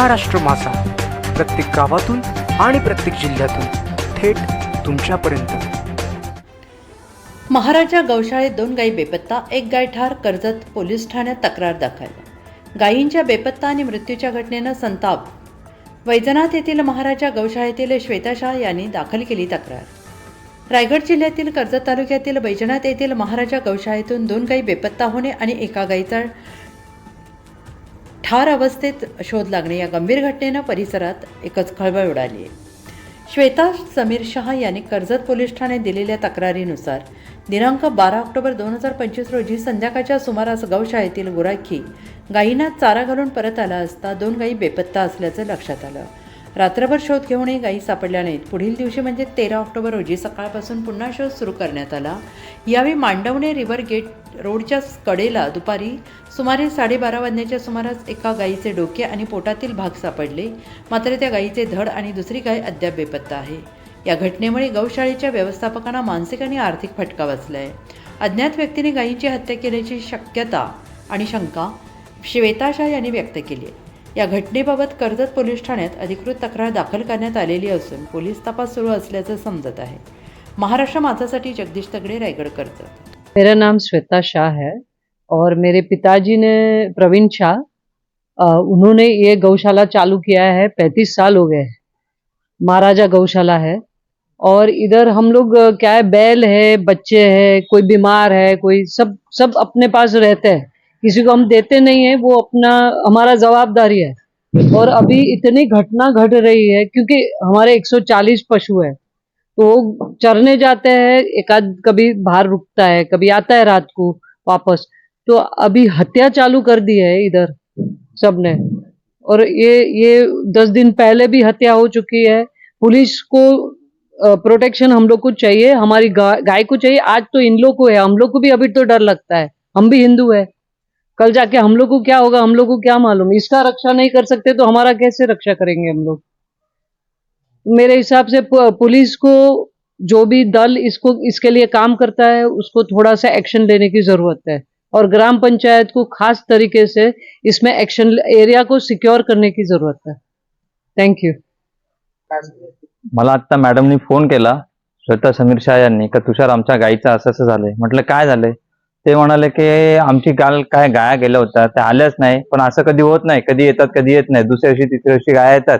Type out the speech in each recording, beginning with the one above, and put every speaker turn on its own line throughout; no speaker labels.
महाराष्ट्र मासा प्रत्येक गावातून आणि प्रत्येक जिल्ह्यातून थेट तुमच्यापर्यंत.
महाराजा गौशाळेत दोन गायी बेपत्ता एक गाय ठार कर्जत पोलीस ठाण्यात तक्रार दाखल. गायींच्या बेपत्ता आणि मृत्यूच्या घटनेनं संताप. वैजनाथ येथील महाराजा गौशाळेतील श्वेता शाह यांनी दाखल केली तक्रार. रायगड जिल्ह्यातील कर्जत तालुक्यातील बैजनाथ येथील महाराजा गौशाळेतून दोन गायी बेपत्ता होणे आणि एका गायीचा ठार अवस्थेत शोध लागणे या गंभीर घटनेनं परिसरात एकच खळबळ उडाली. आहे श्वेता समीर शहा यांनी कर्जत पोलीस ठाण्यात दिलेल्या तक्रारीनुसार दिनांक बारा ऑक्टोबर दोन हजार पंचवीस रोजी संध्याकाळच्या सुमारास गौशाळेतील गुराखी गायींना चारा घालून परत आला असता दोन गायी बेपत्ता असल्याचं लक्षात आलं. रात्रभर शोध घेऊनही गायी सापडल्या नाहीत. पुढील दिवशी म्हणजे तेरा ऑक्टोबर रोजी सकाळपासून पुन्हा शोध सुरू करण्यात आला. यावेळी मांडवणे रिव्हर गेट रोडच्या कडेला दुपारी सुमारे साडेबारा वाजण्याच्या सुमारास एका गायीचे डोके आणि पोटातील भाग सापडले. मात्र त्या गायीचे धड आणि दुसरी गाय अद्याप बेपत्ता आहे. या घटनेमुळे गौशाळेच्या व्यवस्थापकांना मानसिक आणि आर्थिक फटका बसला आहे अज्ञात व्यक्तीने गायीची हत्या केल्याची शक्यता आणि शंका श्वेता शाह यांनी व्यक्त केली आहे. या घटनेबाबत कर्जत पोलीस ठाण्यात अधिकृत तक्रार दाखल करण्यात आलेली असून पोलीस तपास सुरू असल्याचं समजत आहे. महाराष्ट्र माझासाठी जगदीश तगडे रायगड कर्जत.
मेरा नाम श्वेता शाह है और मेरे पिताजी ने प्रवीण शाह उन्होंने ये गौशाला चालू किया है पैंतीस साल हो गए हैं। महाराजा गौशाला है और इधर हम लोग क्या है बैल है बच्चे है कोई बीमार है कोई सब सब अपने पास रहते हैं। किसी को हम देते नहीं है, वो अपना, हमारा जवाबदारी है। और अभी इतनी घटना घट रही है, क्योंकि हमारे 140 पशु है तो वो चरने जाते हैं एक आध कभी बाहर रुकता है, कभी आता है रात को वापस। तो अभी हत्या चालू कर दी है इधर सबने। और ये ये दस दिन पहले भी हत्या हो चुकी है। पुलिस को प्रोटेक्शन हम लोग को चाहिए, हमारी गा- गाय को चाहिए। आज तो इन लोग को है, हम लोग को भी अभी तो डर लगता है। हम भी हिंदू है। कल जाके हम लोग को क्या होगा, हम लोग को क्या मालूम? इसका रक्षा नहीं कर सकते तो हमारा कैसे रक्षा करेंगे हम लोग? मेरे हिसाब से पुलिस को जो भी दल इसको, इसके लिए काम करता है, उसको थोड़ा सा एक्शन लेने की ज़रूरत है। और ग्राम पंचायत को खास तरीके से इसमें एक्शन, एरिया को सिक्योर करने की ज़रूरत है। थैंक यू
मला आता मॅडमनी फ़ोन केला, श्वेता समीर शाह यांनी, का तुषार आमच्या गाईचं असं असं झालंय. म्हटलं, काय झालंय? ते म्हणाले की आमची काल काय गाया गेल्या होत्या त्या आल्याच नाही. पण असं कधी होत नाही. कधी येतात कधी येत नाही. दुसऱ्या दिवशी तिसऱ्या दिवशी गाया येतात.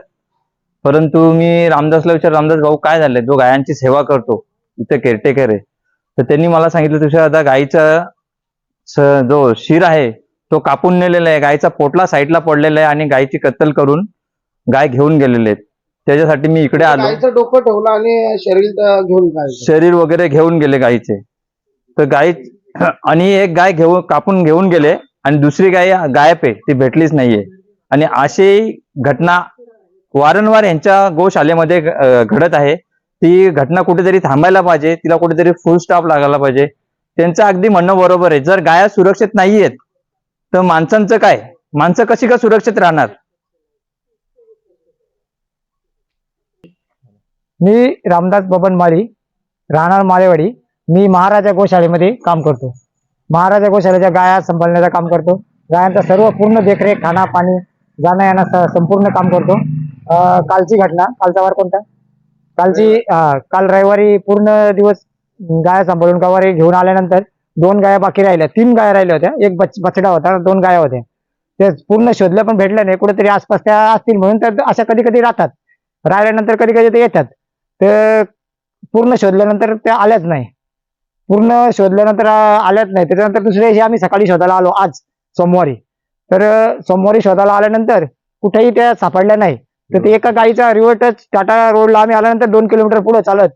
परंतु मी रामदासला विचार रामदास भाऊ काय झालंय? जो गायांची सेवा करतो इथे केअरटेकर आहे. तर त्यांनी मला सांगितलं तुषार आता गाईचा स- जो शिर आहे तो कापून नेलेला आहे. गायचा पोटला साईडला पडलेला आहे आणि गायची कत्तल करून गाय घेऊन गेलेले आहेत. त्याच्यासाठी मी इकडे आलो.
गायचं डोकं ठेवलं आणि शरीर घेऊन
शरीर वगैरे घेऊन गेले गायीचे तर गाय आणि एक गाय घेऊन कापून घेऊन गेले आणि दुसरी गाय गायब आहे ती भेटलीच नाहीये. आणि अशी घटना वारंवार यांच्या गोशालेमध्ये घडत आहे. ती घटना कुठेतरी थांबायला पाहिजे तिला कुठेतरी फुल स्टॉप लागायला पाहिजे. त्यांचं अगदी म्हणणं बरोबर आहे. जर गाया सुरक्षित नाहीयेत तर माणसांचं काय? माणसं कशी का सुरक्षित राहणार?
मी रामदास बबन माळी राहणार माळेवाडी. मी महाराजा गोशाळेमध्ये काम करतो. महाराजा गोशाळेच्या गाया सांभाळण्याचं काम करतो. गायांचा सर्व पूर्ण देखरेख खाना पाणी जाणं येणं स- संपूर्ण काम करतो. कालची घटना कालचा वार कोणता? कालची काल रविवारी पूर्ण दिवस गाया सांभाळून गवारी घेऊन आल्यानंतर दोन गाया बाकी राहिल्या. तीन गाया राहिल्या होत्या. एक बछडा होता दोन गाया होत्या. ते पूर्ण शोधलं पण भेटल्या नाही. कुठेतरी आसपास त्या असतील म्हणून त्या अशा कधी कधी राहतात. राहिल्यानंतर कधी कधी ते येतात. तर पूर्ण शोधल्यानंतर त्या आल्याच नाही. पूर्ण शोधल्यानंतर आल्यात आल्याच नाही. त्याच्यानंतर दुसऱ्या दिवशी आम्ही सकाळी शोधायला आलो आज सोमवारी. तर सोमवारी शोधायला आल्यानंतर कुठेही त्या सापडल्या नाही. तर ते एका गाईचा रिव्हर टच टाटा रोडला आम्ही आल्यानंतर दोन किलोमीटर पुढे चालत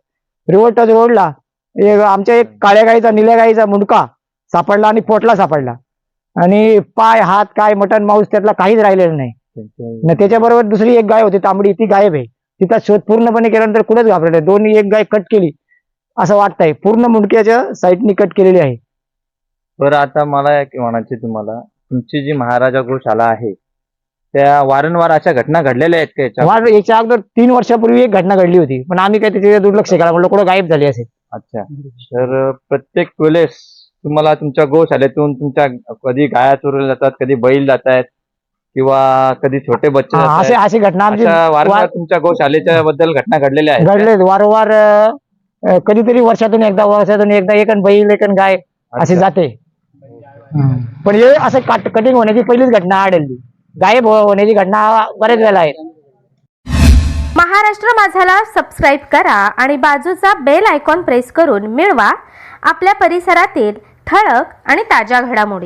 रिव्हर टच रोडला एक आमच्या एक काळ्या गाईचा निळ्या गाईचा मुंडका सापडला आणि पोटला सापडला. आणि पाय हात काय मटण माऊस त्यातला काहीच राहिलेलं नाही. न त्याच्याबरोबर दुसरी एक गाय होती तांबडी ती गायब आहे. तिचा शोध पूर्णपणे केल्यानंतर कुठेच घाबरले दोन एक गाय कट केली. असं वाटतंय. पूर्ण मुंडक्याच्या साईडनी कट केलेली आहे.
बरं आता मला एक म्हणायचे तुम्हाला. तुमची जी महाराजा गोशाला आहे त्या वारंवार अशा घटना घडलेल्या आहेत का याच्या
याच्या अगोदर तीन वर्षापूर्वी एक घटना घडली होती. पण आम्ही काय त्याचे दुर्लक्ष केला म्हटलं कुठं गायब झाली असेल.
अच्छा. तर प्रत्येक वेळेस तुम्हाला तुमच्या गोशालेतून तुमच्या कधी गाया चोरल्या जातात कधी बैल जात आहेत किंवा कधी छोटे बच्चे
हा,
जात
असे
आहेत.
अशी घटना आमची
अशा वारंवार
वार-
तुमच्या गोशालेच्या बद्दल घटना घडलेल्या आहेत
घडले वारंवार अं, कधीतरी वर्षातून एकदा वर्षातून एकदा एक बैल एक गाय अशी
अच्छा.
जाते. पण हे असं कट कटिंग होण्याची पहिलीच घटना आढळली. गायब हो- होण्याची घटना बरेच वेळेला आहेत.
महाराष्ट्र माझाला सबस्क्राईब करा आणि बाजूचा बेल आयकॉन प्रेस करून मिळवा. आपल्या परिसरातील ठळक आणि ताज्या घडामोडी.